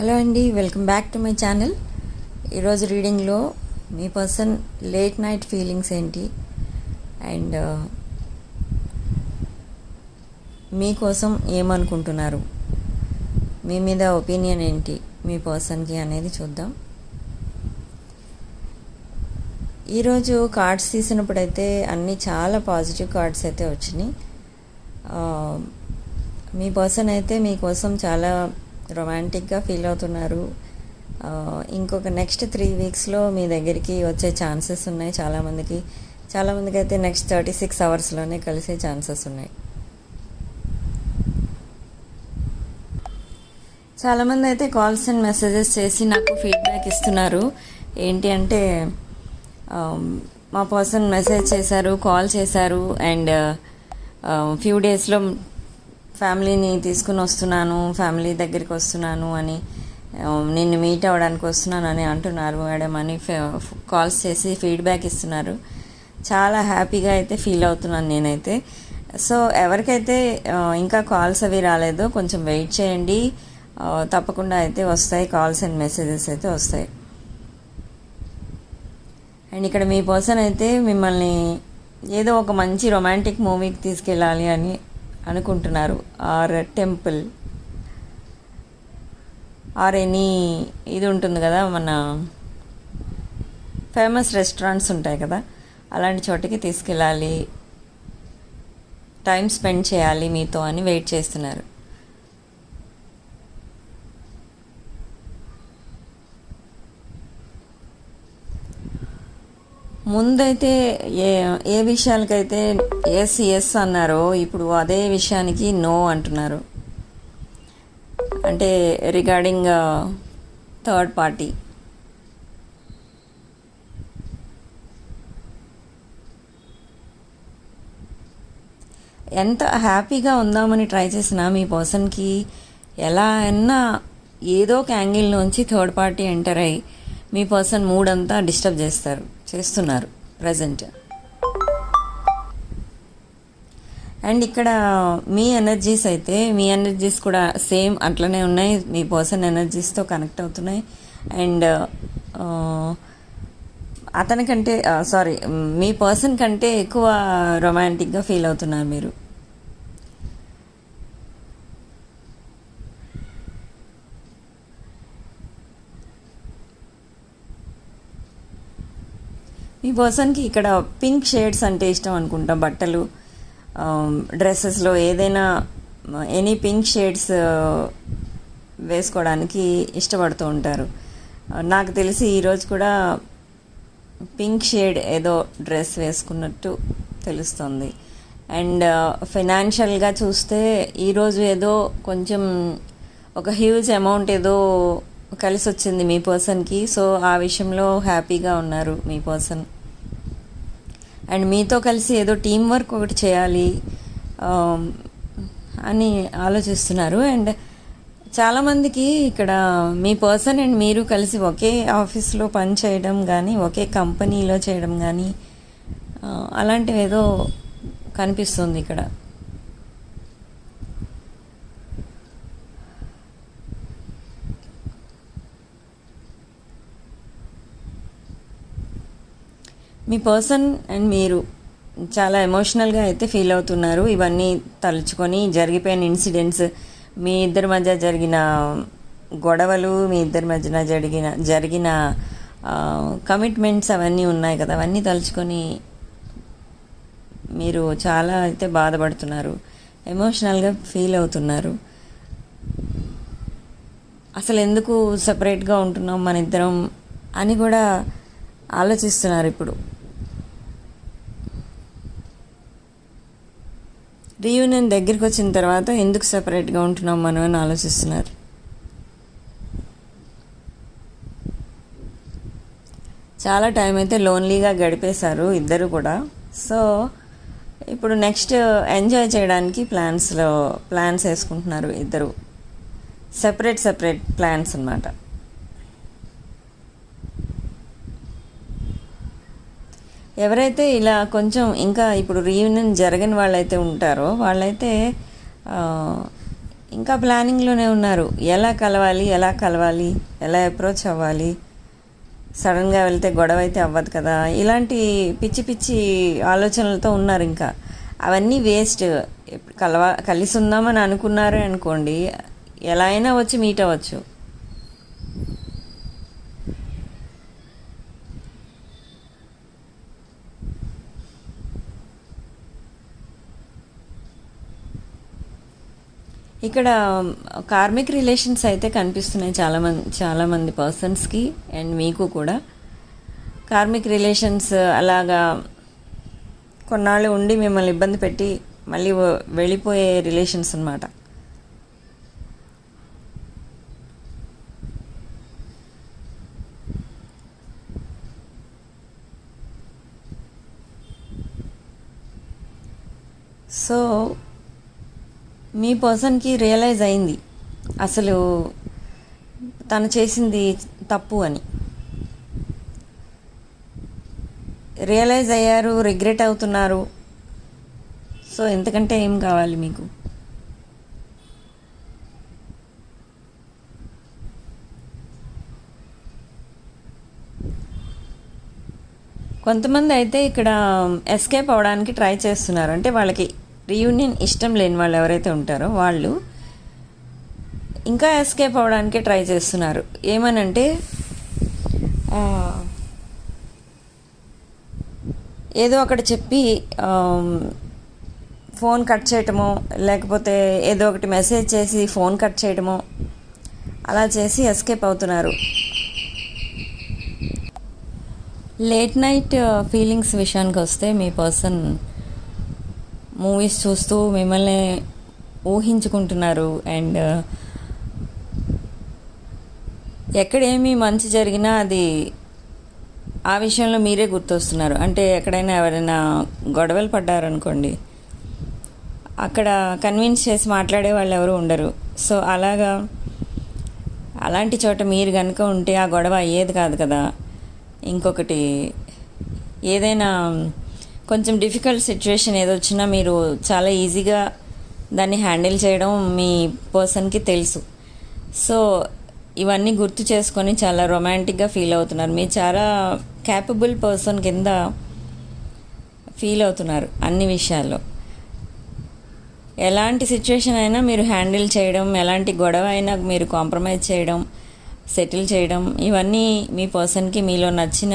Hello అండి welcome back to my channel. ఈరోజు రీడింగ్లో మీ పర్సన్ లేట్ నైట్ ఫీలింగ్స్ ఏంటి? అండ్ uh, మీకోసం ఏమనుకుంటున్నారు? మీ మీద ఒపీనియన్ ఏంటి? మీ పర్సన్కి అనేది చూద్దాం. ఈరోజు కార్డ్స్ తీసినప్పుడైతే అన్నీ చాలా పాజిటివ్ కార్డ్స్ అయితే వచ్చినాయి. Uh, మీ పర్సన్ అయితే మీకోసం చాలా రొమాంటిక్గా ఫీల్ అవుతున్నారు. ఇంకొక నెక్స్ట్ త్రీ వీక్స్లో మీ దగ్గరికి వచ్చే ఛాన్సెస్ ఉన్నాయి చాలామందికి. చాలామందికి అయితే నెక్స్ట్ థర్టీ సిక్స్ అవర్స్లోనే కలిసే ఛాన్సెస్ ఉన్నాయి. చాలామంది అయితే కాల్స్ అండ్ మెసేజెస్ చేసి నాకు ఫీడ్బ్యాక్ ఇస్తున్నారు. ఏంటి అంటే మా పర్సన్ మెసేజ్ చేశారు కాల్ చేశారు అండ్ ఫ్యూ డేస్లో ఫ్యామిలీని తీసుకుని వస్తున్నాను ఫ్యామిలీ దగ్గరికి వస్తున్నాను అని um, నిన్ను మీట్ అవ్వడానికి వస్తున్నాను అని అంటున్నారు మేడం అని కాల్స్ చేసి ఫీడ్బ్యాక్ ఇస్తున్నారు. చాలా హ్యాపీగా అయితే ఫీల్ అవుతున్నాను నేనైతే. సో ఎవరికైతే uh, ఇంకా కాల్స్ అవి రాలేదో కొంచెం వెయిట్ చేయండి. Uh, తప్పకుండా అయితే వస్తాయి కాల్స్ అండ్ మెసేజెస్ అయితే వస్తాయి. అండ్ ఇక్కడ మీ పర్సన్ అయితే మిమ్మల్ని ఏదో ఒక మంచి రొమాంటిక్ మూవీకి తీసుకెళ్ళాలి అని అనుకుంటున్నారు. Are temple. ఆర్ ఎనీ ఇది ఉంటుంది కదా మన ఫేమస్ రెస్టారెంట్స్ ఉంటాయి కదా అలాంటి చోటికి తీసుకెళ్ళాలి. టైం స్పెండ్ చేయాలి మీతో అని వెయిట్ చేస్తున్నారు. ముందైతే ఏ ఏ విషయాలకైతే ఎస్ ఎస్ అన్నారో ఇప్పుడు అదే విషయానికి నో అంటున్నారు. అంటే రిగార్డింగ్ థర్డ్ పార్టీ ఎంత హ్యాపీగా ఉందామని ట్రై చేసినా మీ పర్సన్కి ఎలా అయినా ఏదో ఒక యాంగిల్ నుంచి థర్డ్ పార్టీ ఎంటర్ అయ్యి మీ పర్సన్ మూడ్ అంతా డిస్టర్బ్ చేస్తారు. చేస్తున్నారు ప్రజెంట్ అండ్ ఇక్కడ మీ ఎనర్జీస్ అయితే మీ ఎనర్జీస్ కూడా సేమ్ అట్లనే ఉన్నాయి. మీ పర్సన్ ఎనర్జీస్తో కనెక్ట్ అవుతున్నాయి. అండ్ uh, అతనికంటే uh, సారీ మీ పర్సన్ కంటే ఎక్కువ రొమాంటిక్గా ఫీల్ అవుతున్నారు మీరు. ఈ పర్సన్కి ఇక్కడ పింక్ షేడ్స్ అంటే ఇష్టం అనుకుంటా బట్టలు డ్రెస్సెస్లో ఏదైనా ఎనీ పింక్ షేడ్స్ వేసుకోవడానికి ఇష్టపడుతూ ఉంటారు. నాకు తెలిసి ఈరోజు కూడా పింక్ షేడ్ ఏదో డ్రెస్ వేసుకున్నట్టు తెలుస్తుంది. అండ్ ఫైనాన్షియల్గా చూస్తే ఈరోజు ఏదో కొంచెం ఒక హ్యూజ్ అమౌంట్ ఏదో కలిసి వచ్చింది మీ పర్సన్కి. సో ఆ విషయంలో హ్యాపీగా ఉన్నారు మీ పర్సన్. అండ్ మీతో కలిసి ఏదో టీం వర్క్ ఒకటి చేయాలి అని ఆలోచిస్తున్నారు. అండ్ చాలామందికి ఇక్కడ మీ పర్సన్ అండ్ మీరు కలిసి ఒకే ఆఫీస్లో పని చేయడం కానీ ఒకే కంపెనీలో చేయడం కానీ అలాంటివి ఏదో కనిపిస్తుంది ఇక్కడ. మీ పర్సన్ అండ్ మీరు చాలా ఎమోషనల్గా అయితే ఫీల్ అవుతున్నారు. ఇవన్నీ తలుచుకొని జరిగిపోయిన ఇన్సిడెంట్స్ మీ ఇద్దరి మధ్య జరిగిన గొడవలు మీ ఇద్దరి మధ్యన జరిగిన జరిగిన కమిట్మెంట్స్ అవన్నీ ఉన్నాయి కదా. అవన్నీ తలుచుకొని మీరు చాలా అయితే బాధపడుతున్నారు. ఎమోషనల్గా ఫీల్ అవుతున్నారు. అసలు ఎందుకు సపరేట్గా ఉంటున్నాం మన ఇద్దరం అని కూడా ఆలోచిస్తున్నారు ఇప్పుడు. రీయూనియన్ దగ్గరికి వచ్చిన తర్వాత ఎందుకు సపరేట్గా ఉంటున్నాం మనం అని ఆలోచిస్తున్నారు? చాలా టైం అయితే లోన్లీగా గడిపేశారు ఇద్దరు కూడా. సో ఇప్పుడు నెక్స్ట్ ఎంజాయ్ చేయడానికి ప్లాన్స్లో ప్లాన్స్ వేసుకుంటున్నారు ఇద్దరు. సెపరేట్ సెపరేట్ ప్లాన్స్ అన్నమాట. ఎవరైతే ఇలా కొంచెం ఇంకా ఇప్పుడు రీయూనియన్ జరగని వాళ్ళైతే ఉంటారో వాళ్ళైతే ఇంకా ప్లానింగ్లోనే ఉన్నారు. ఎలా కలవాలి ఎలా కలవాలి ఎలా అప్రోచ్ అవ్వాలి? సడన్గా వెళ్తే గొడవ అయితే అవ్వదు కదా? ఇలాంటి పిచ్చి పిచ్చి ఆలోచనలతో ఉన్నారు ఇంకా. అవన్నీ వేస్ట్ కలవా కలవ కలిసి ఉందామని అనుకున్నారు అనుకోండి ఎలా అయినా వచ్చి మీట్ అవ్వచ్చు. ఇక్కడ um, కార్మిక్ రిలేషన్స్ అయితే కనిపిస్తున్నాయి చాలామంది చాలామంది పర్సన్స్కి అండ్ మీకు కూడా. కార్మిక్ రిలేషన్స్ uh, అలాగా కొన్నాళ్ళు ఉండి మిమ్మల్ని ఇబ్బంది పెట్టి మళ్ళీ వెళ్ళిపోయే రిలేషన్స్ అన్నమాట. సో మీ పర్సన్కి రియలైజ్ అయింది. అసలు తను చేసింది తప్పు అని. రియలైజ్ అయ్యారు రిగ్రెట్ అవుతున్నారు. సో ఎంతకంటే ఏం కావాలి మీకు? కొంతమంది అయితే ఇక్కడ ఎస్కేప్ అవడానికి ట్రై చేస్తున్నారు. అంటే వాళ్ళకి రీయూనియన్ ఇష్టం లేని వాళ్ళు ఎవరైతే ఉంటారో వాళ్ళు ఇంకా ఎస్కేప్ అవ్వడానికే ట్రై చేస్తున్నారు. ఏమనంటే ఏదో ఒకటి చెప్పి ఫోన్ కట్ చేయటమో లేకపోతే ఏదో ఒకటి మెసేజ్ చేసి ఫోన్ కట్ చేయటమో అలా చేసి ఎస్కేప్ అవుతున్నారు. లేట్ నైట్ ఫీలింగ్స్ విషయానికి వస్తే మీ పర్సన్ మూవీస్ చూస్తూ మిమ్మల్ని ఊహించుకుంటున్నారు అండ్ uh, ఎక్కడేమి మంచి జరిగినా అది ఆ విషయంలో మీరే గుర్తొస్తున్నారు. అంటే ఎక్కడైనా ఎవరైనా గొడవలు పడ్డారనుకోండి అక్కడ కన్విన్స్ చేసి మాట్లాడే వాళ్ళు ఎవరు ఉండరు. సో అలాగా అలాంటి చోట మీరు కనుక ఉంటే ఆ గొడవ అయ్యేది కాదు కదా. ఇంకొకటి ఏదైనా కొంచెం డిఫికల్ట్ సిచ్యువేషన్ ఏదొచ్చినా మీరు చాలా ఈజీగా దాన్ని హ్యాండిల్ చేయడం మీ పర్సన్కి తెలుసు. సో ఇవన్నీ గుర్తు చేసుకొని చాలా రొమాంటిక్గా ఫీల్ అవుతున్నారు. మీరు చాలా క్యాపబుల్ పర్సన్ కింద ఫీల్ అవుతున్నారు అన్ని విషయాల్లో. ఎలాంటి సిచ్యువేషన్ అయినా మీరు హ్యాండిల్ చేయడం ఎలాంటి గొడవ అయినా మీరు కాంప్రమైజ్ చేయడం సెటిల్ చేయడం ఇవన్నీ మీ పర్సన్కి మీలో నచ్చిన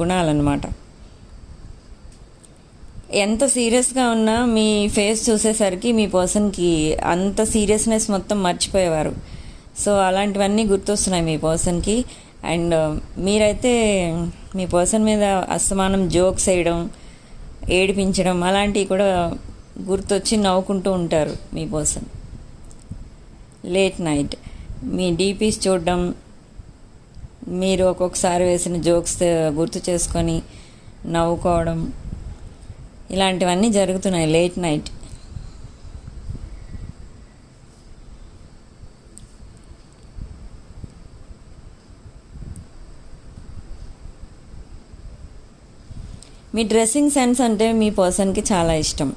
గుణాలన్నమాట. ఎంత సీరియస్గా ఉన్నా మీ ఫేస్ చూసేసరికి మీ పర్సన్కి అంత సీరియస్నెస్ మొత్తం మర్చిపోయేవారు. సో అలాంటివన్నీ గుర్తొస్తున్నాయి మీ పర్సన్కి అండ్ uh, మీరైతే మీ పర్సన్ మీద అస్తమానం జోక్స్ వేయడం ఏడిపించడం అలాంటివి కూడా గుర్తొచ్చి నవ్వుకుంటూ ఉంటారు మీ పర్సన్ లేట్ నైట్ మీ డీపీస్ చూడడం మీరు ఒక్కొక్కసారి వేసిన జోక్స్ గుర్తు చేసుకొని నవ్వుకోవడం ఇలాంటివన్నీ జరుగుతున్నాయి లేట్ నైట్ మీ డ్రెస్సింగ్ సెన్స్ అంటే మీ పర్సన్కి చాలా ఇష్టం.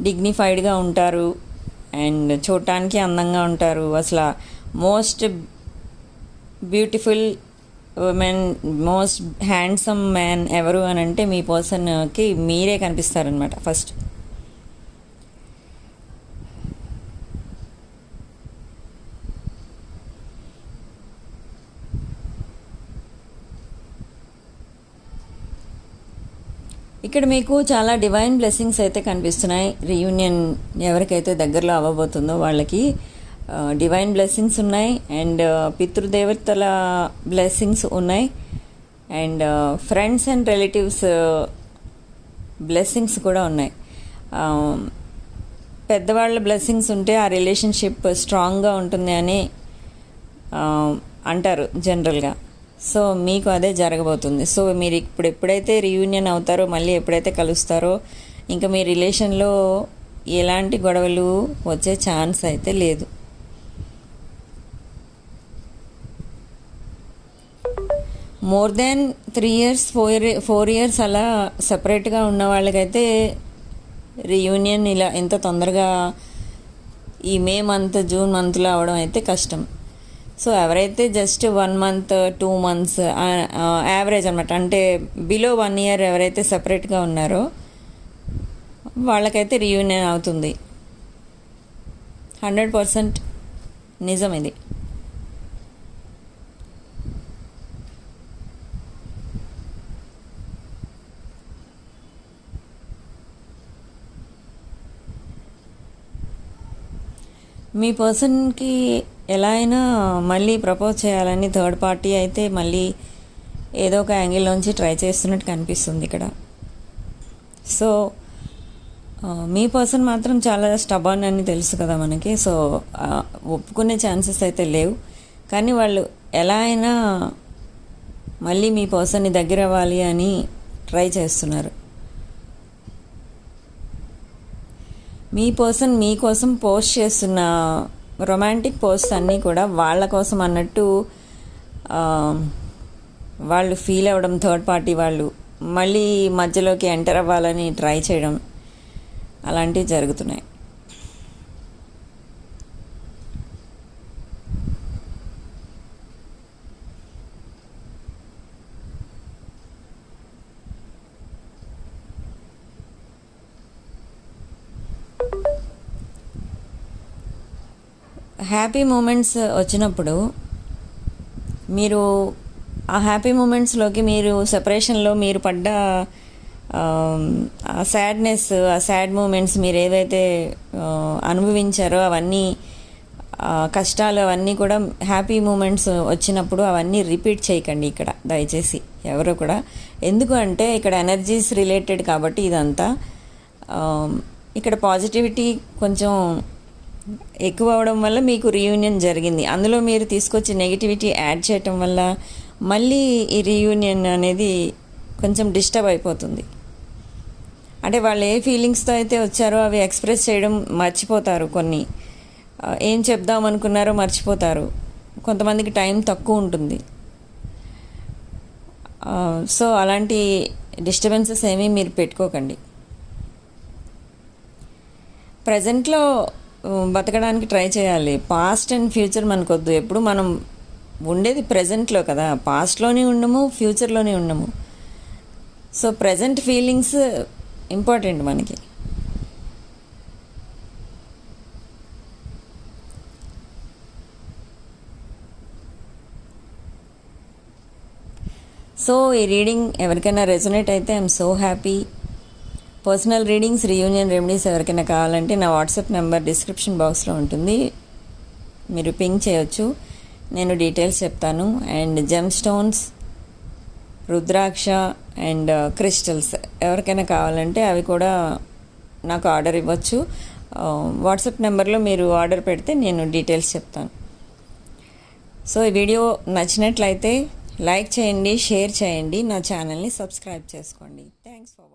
డిగ్నిఫైడ్గా ఉంటారు అండ్ చూడటానికి అందంగా ఉంటారు. అసలు most beautiful women most handsome man ఎవరు అని అంటే మీ పర్సన్కి మీరే కనిపిస్తారనమాట ఫస్ట్ ఇక్కడ మీకు చాలా డివైన్ బ్లెస్సింగ్స్ అయితే కనిపిస్తున్నాయి. రీయూనియన్ ఎవరికైతే దగ్గరలో అవ్వబోతుందో వాళ్ళకి. డివైన్ బ్లెస్సింగ్స్ ఉన్నాయి అండ్ పితృదేవతల బ్లెస్సింగ్స్ ఉన్నాయి and friends and relatives blessings కూడా ఉన్నాయి. పెద్దవాళ్ళ బ్లెస్సింగ్స్ ఉంటే ఆ రిలేషన్షిప్ స్ట్రాంగ్గా ఉంటుంది అని అంటారు జనరల్గా సో మీకు అదే జరగబోతుంది. సో మీరు ఇప్పుడు ఎప్పుడైతే రీయూనియన్ అవుతారో మళ్ళీ ఎప్పుడైతే కలుస్తారో ఇంకా మీ రిలేషన్లో ఎలాంటి గొడవలు వచ్చే ఛాన్స్ అయితే లేదు. More than three years four four years అలా సపరేట్గా ఉన్న వాళ్ళకైతే రీయూనియన్ ఇలా ఎంత తొందరగా ఈ మే మంత్ జూన్ మంత్లో అవడం అయితే కష్టం. సో ఎవరైతే just one month two months average అనమాట అంటే బిలో వన్ ఇయర్ ఎవరైతే సపరేట్గా ఉన్నారో వాళ్ళకైతే రీయూనియన్ అవుతుంది. హండ్రెడ్ పర్సెంట్ నిజం ఇది. మీ పర్సన్కి ఎలా అయినా మళ్ళీ ప్రపోజ్ చేయాలని థర్డ్ పార్టీ అయితే మళ్ళీ ఏదో ఒక యాంగిల్లోంచి ట్రై చేస్తున్నట్టు కనిపిస్తుంది ఇక్కడ. సో మీ పర్సన్ మాత్రం చాలా స్టబర్న్ అని తెలుసు కదా మనకి. సో ఒప్పుకునే ఛాన్సెస్ అయితే లేవు. కానీ వాళ్ళు ఎలా అయినా మళ్ళీ మీ పర్సన్ని దగ్గర అవ్వాలి అని ట్రై చేస్తున్నారు. మీ పర్సన్ మీకోసం పోస్ట్ చేస్తున్న రొమాంటిక్ పోస్ట్ అన్నీ కూడా వాళ్ళ కోసం అన్నట్టు వాళ్ళు ఫీల్ అవ్వడం థర్డ్ పార్టీ వాళ్ళు మళ్ళీ మధ్యలోకి ఎంటర్ అవ్వాలని ట్రై చేయడం అలాంటివి జరుగుతున్నాయి. హ్యాపీ మూమెంట్స్ వచ్చినప్పుడు మీరు ఆ హ్యాపీ మూమెంట్స్లోకి మీరు సెపరేషన్లో మీరు పడ్డ ఆ సాడ్నెస్ ఆ సాడ్ మూమెంట్స్ మీరు ఏవైతే అనుభవించారో అవన్నీ కష్టాలు అవన్నీ కూడా హ్యాపీ మూమెంట్స్ వచ్చినప్పుడు అవన్నీ రిపీట్ చేయకండి ఇక్కడ దయచేసి ఎవరు కూడా. ఎందుకు అంటే ఇక్కడ ఎనర్జీస్ రిలేటెడ్ కాబట్టి ఇదంతా ఇక్కడ పాజిటివిటీ కొంచెం ఎక్కువ అవడం వల్ల మీకు రీయూనియన్ జరిగింది. అందులో మీరు తీసుకొచ్చి నెగిటివిటీ యాడ్ చేయటం వల్ల మళ్ళీ ఈ రీయూనియన్ అనేది కొంచెం డిస్టర్బ్ అయిపోతుంది. అంటే వాళ్ళు ఏ ఫీలింగ్స్తో అయితే వచ్చారో అవి ఎక్స్ప్రెస్ చేయడం మర్చిపోతారు కొన్ని. ఏం చెప్దాం అనుకున్నారో మర్చిపోతారు. కొంతమందికి టైం తక్కువ ఉంటుంది. సో అలాంటి డిస్టర్బెన్సెస్ ఏమీ మీరు పెట్టుకోకండి. ప్రజెంట్లో బతకడానికి ట్రై చేయాలి. పాస్ట్ అండ్ ఫ్యూచర్ మనకొద్దు. ఎప్పుడు మనం ఉండేది ప్రజెంట్లో కదా. పాస్ట్లోనే ఉండము ఫ్యూచర్లోనే ఉండము. సో ప్రజెంట్ ఫీలింగ్స్ ఇంపార్టెంట్ మనకి. సో ఈ రీడింగ్ ఎవరికైనా రెజొనేట్ అయితే I'm so happy personal readings reunion remedies ఎవరికైనా కావాలంటే నా వాట్సాప్ నెంబర్ డిస్క్రిప్షన్ బాక్స్లో ఉంటుంది. మీరు పింగ్ చేయొచ్చు. నేను డీటెయిల్స్ చెప్తాను. And gem stones rudraksha and uh, crystals ఎవరికైనా కావాలంటే అవి కూడా నాకు ఆర్డర్ ఇవ్వచ్చు. Uh, వాట్సాప్ నెంబర్లో మీరు ఆర్డర్ పెడితే నేను డీటెయిల్స్ చెప్తాను. సో ఈ వీడియో నచ్చినట్లయితే లైక్ చేయండి షేర్ చేయండి. నా ఛానల్ని సబ్స్క్రైబ్ చేసుకోండి. Thanks for watching